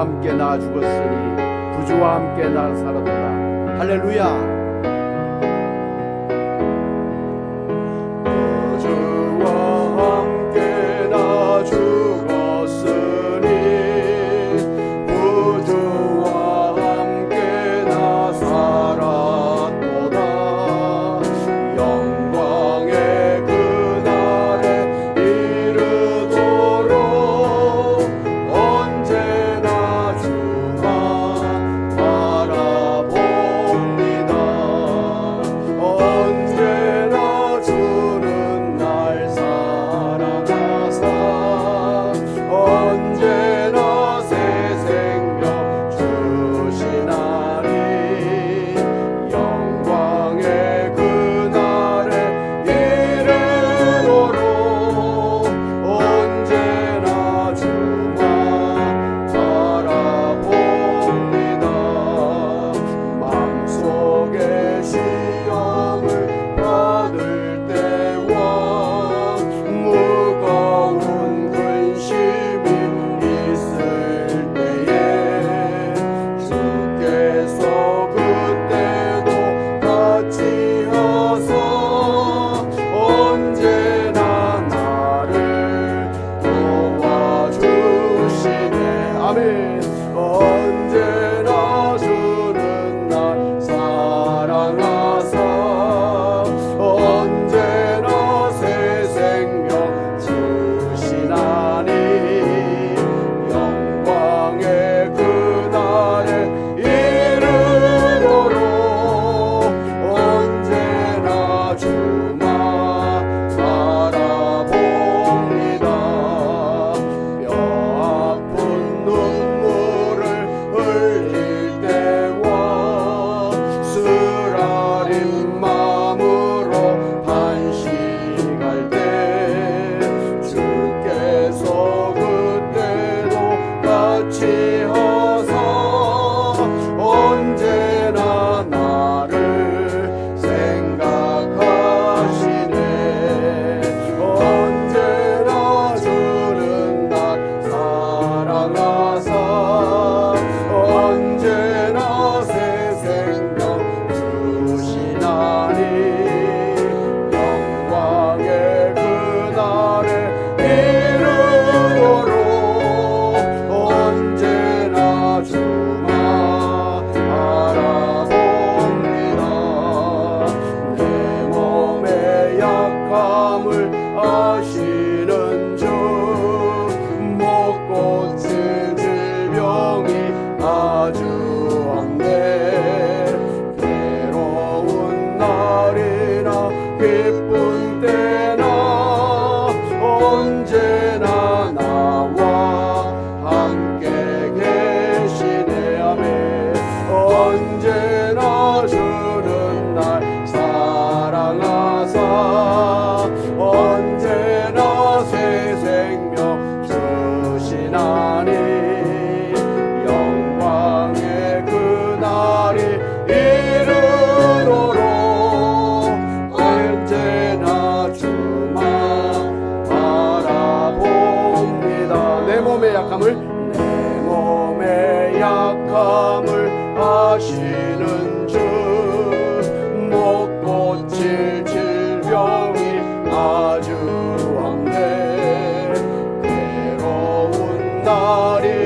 함께 나 죽었으니 구주와 함께 나 살았도다 할렐루야. 약함을 내 몸의 약함을 아시는 주 못 고칠 질병이 아주 한데 괴로운 날이